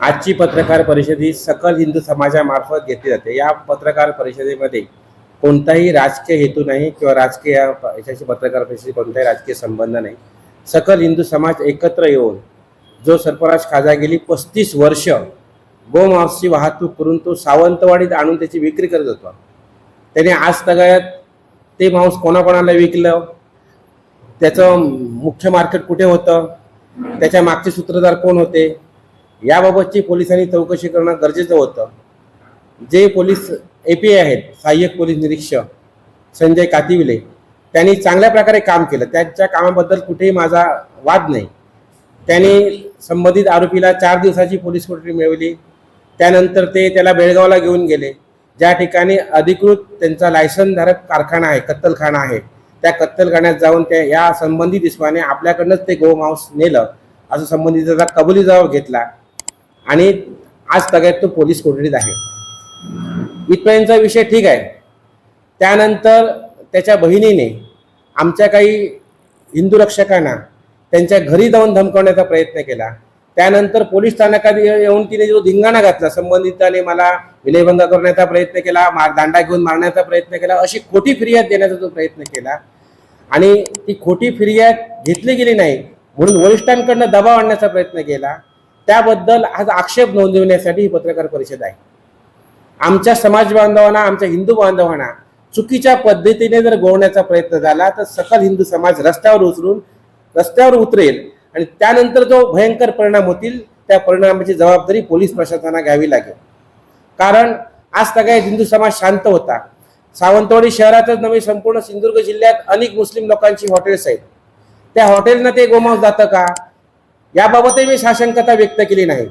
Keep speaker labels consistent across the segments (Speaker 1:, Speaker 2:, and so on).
Speaker 1: आजची पत्रकार परिषद ही सकल हिंदू समाजामार्फत घेतली जाते. या पत्रकार परिषदेमध्ये कोणताही राजकीय हेतू नाही किंवा राजकीय याच्याशी पत्रकार परिषदेशी कोणताही राजकीय संबंध नाही. सकल हिंदू समाज एकत्र येऊन जो सरफराज खाजा गेली पस्तीस वर्ष गोमांसची वाहतूक करून तो सावंतवाडीत आणून त्याची विक्री करत होता. त्याने आज तगायत ते मांस कोणाकोणाला विकलं? त्याचं मुख्य मार्केट कुठे होतं? त्याच्या मागचे सूत्रधार कोण होते? याबाबतची पोलिसांनी चौकशी करणं गरजेचं होतं. जे पोलीस ए पी आहेत सहाय्यक पोलीस निरीक्षक संजय कातिविले त्यांनी चांगल्या प्रकारे काम केलं. त्यांच्या कामाबद्दल कुठेही माझा वाद नाही. त्यांनी संबंधित आरोपीला चार दिवसाची पोलीस कोठडी मिळवली. त्यानंतर ते त्याला बेळगावला घेऊन गेले. ज्या ठिकाणी अधिकृत त्यांचा लायसनधारक कारखाना आहे कत्तलखाना आहे त्या कत्तलखान्यात जाऊन त्या या संबंधित इस्माने आपल्याकडनंच ते गोमांस नेलं. असं संबंधिताचा कबुली जबाब घेतला. आणि आज तगायत तो पोलीस कोठडीत आहे. इथपर्यंतचा विषय ठीक आहे. त्यानंतर त्याच्या बहिणीने आमच्या काही हिंदू रक्षकांना त्यांच्या घरी जाऊन धमकवण्याचा प्रयत्न केला. त्यानंतर पोलीस स्थानकात येऊन तिने जो धिंगाणा घातला संबंधिताने मला विलयभंग करण्याचा प्रयत्न केला मार दांडा घेऊन मारण्याचा प्रयत्न केला अशी खोटी फिर्याद देण्याचा जो प्रयत्न केला. आणि ती खोटी फिर्याद घेतली गेली नाही म्हणून वरिष्ठांकडनं दबाव आणण्याचा प्रयत्न केला. त्याबद्दल आज आक्षेप नोंदविण्यासाठी ही पत्रकार परिषद आहे. आमच्या समाज बांधवांना आमच्या हिंदू बांधवांना चुकीच्या पद्धतीने जर गोवण्याचा प्रयत्न झाला तर सकल हिंदू समाज रस्त्यावर उचलून रस्त्यावर उतरेल आणि त्यानंतर जो भयंकर परिणाम होतील त्या परिणामाची जबाबदारी पोलीस प्रशासनाला घ्यावी लागेल. कारण आज सगळ्या हिंदू समाज शांत होता. सावंतवाडी शहरातच नव्हे संपूर्ण सिंधुदुर्ग जिल्ह्यात अनेक मुस्लिम लोकांची हॉटेल्स आहेत. त्या हॉटेलना ते गोमांस जातं का? याबाबतही मी साशंकता व्यक्त केली नाही.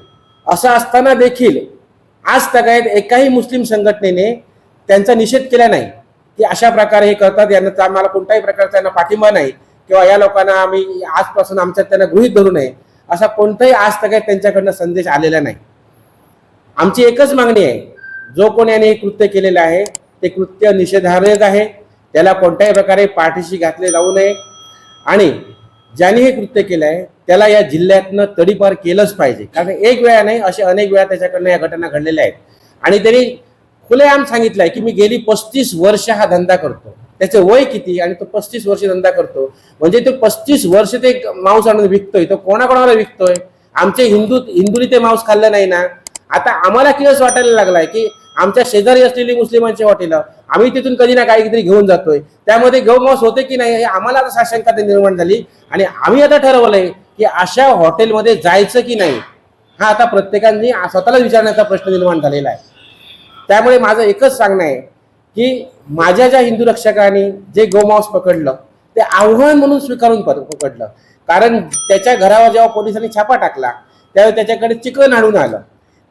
Speaker 1: असं असताना देखील आज तगायत एकाही मुस्लिम संघटनेने त्यांचा निषेध केला नाही. की अशा प्रकारे हे करतात. यांना आम्हाला कोणत्याही प्रकारचा यांना पाठिंबा नाही किंवा या लोकांना आम्ही आजपासून आमच्यात त्यांना गृहीत धरू नये असा कोणताही आज तगायत त्यांच्याकडनं संदेश आलेला नाही. आमची एकच मागणी आहे. जो कोण याने हे कृत्य केलेलं आहे ते कृत्य निषेधार्ह आहे. त्याला कोणत्याही प्रकारे पाठीशी घातले जाऊ नये. आणि ज्याने हे कृत्य केलं आहे त्याला या जिल्ह्यातनं तडीपार केलंच पाहिजे. कारण एक वेळा नाही असे अनेक वेळा त्याच्याकडनं या घटना घडलेल्या आहेत. आणि त्यांनी खुलेआम सांगितलंय की मी गेली पस्तीस वर्ष हा धंदा करतो. त्याचं वय किती? आणि तो पस्तीस वर्ष धंदा करतो. म्हणजे तो पस्तीस वर्ष ते मांस आणून विकतोय. तो कोणाकोणाला विकतोय? आमचे हिंदू हिंदूनी ते मांस खाल्लं नाही ना? आता आम्हाला किळस वाटायला लागलाय की आमच्या शेजारी असलेली मुस्लिमांची हॉटेल आम्ही तिथून कधी ना काहीतरी घेऊन जातोय. त्यामध्ये गौमांस होते की नाही हे आम्हाला आता साशंका निर्माण झाली. आणि आम्ही आता ठरवलंय की अशा हॉटेलमध्ये जायचं की नाही हा आता प्रत्येकाने स्वतःला विचारण्याचा प्रश्न निर्माण झालेला आहे. त्यामुळे माझं एकच सांगणं आहे की माझ्या ज्या हिंदू रक्षकांनी जे गोमांस पकडलं ते आव्हान म्हणून स्वीकारून पकडलं. कारण त्याच्या घरावर जेव्हा पोलिसांनी छापा टाकला त्यावेळी त्याच्याकडे चिकन आणून आलं.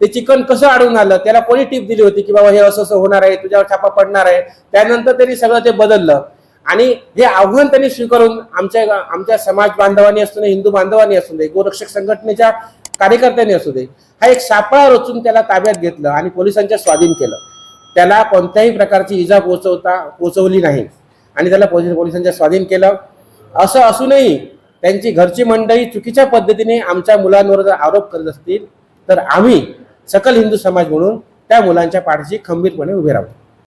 Speaker 1: ते चिकन कसं आढळून आलं? त्याला कोणी टीप दिली होती की बाबा हे असं असं होणार आहे तुझ्यावर छापा पडणार आहे? त्यानंतर त्यांनी सगळं ते बदललं. आणि हे आव्हान त्यांनी स्वीकारून आमच्या आमच्या समाज बांधवांनी असू दे हिंदू बांधवांनी असू दे गोरक्षक संघटनेच्या कार्यकर्त्यांनी असू दे हा एक सापळा रचून त्याला ताब्यात घेतलं आणि पोलिसांच्या स्वाधीन केलं. त्याला कोणत्याही प्रकारची इजा पोचवता पोचवली नाही. आणि त्याला पोलिसांच्या स्वाधीन केलं. असं असूनही त्यांची घरची मंडळी चुकीच्या पद्धतीने आमच्या मुलांवर जर आरोप करत असतील तर आम्ही सकल हिंदू समाज म्हणून त्या मुलांच्या पाठीशी खंबीरपणे उभे राहू.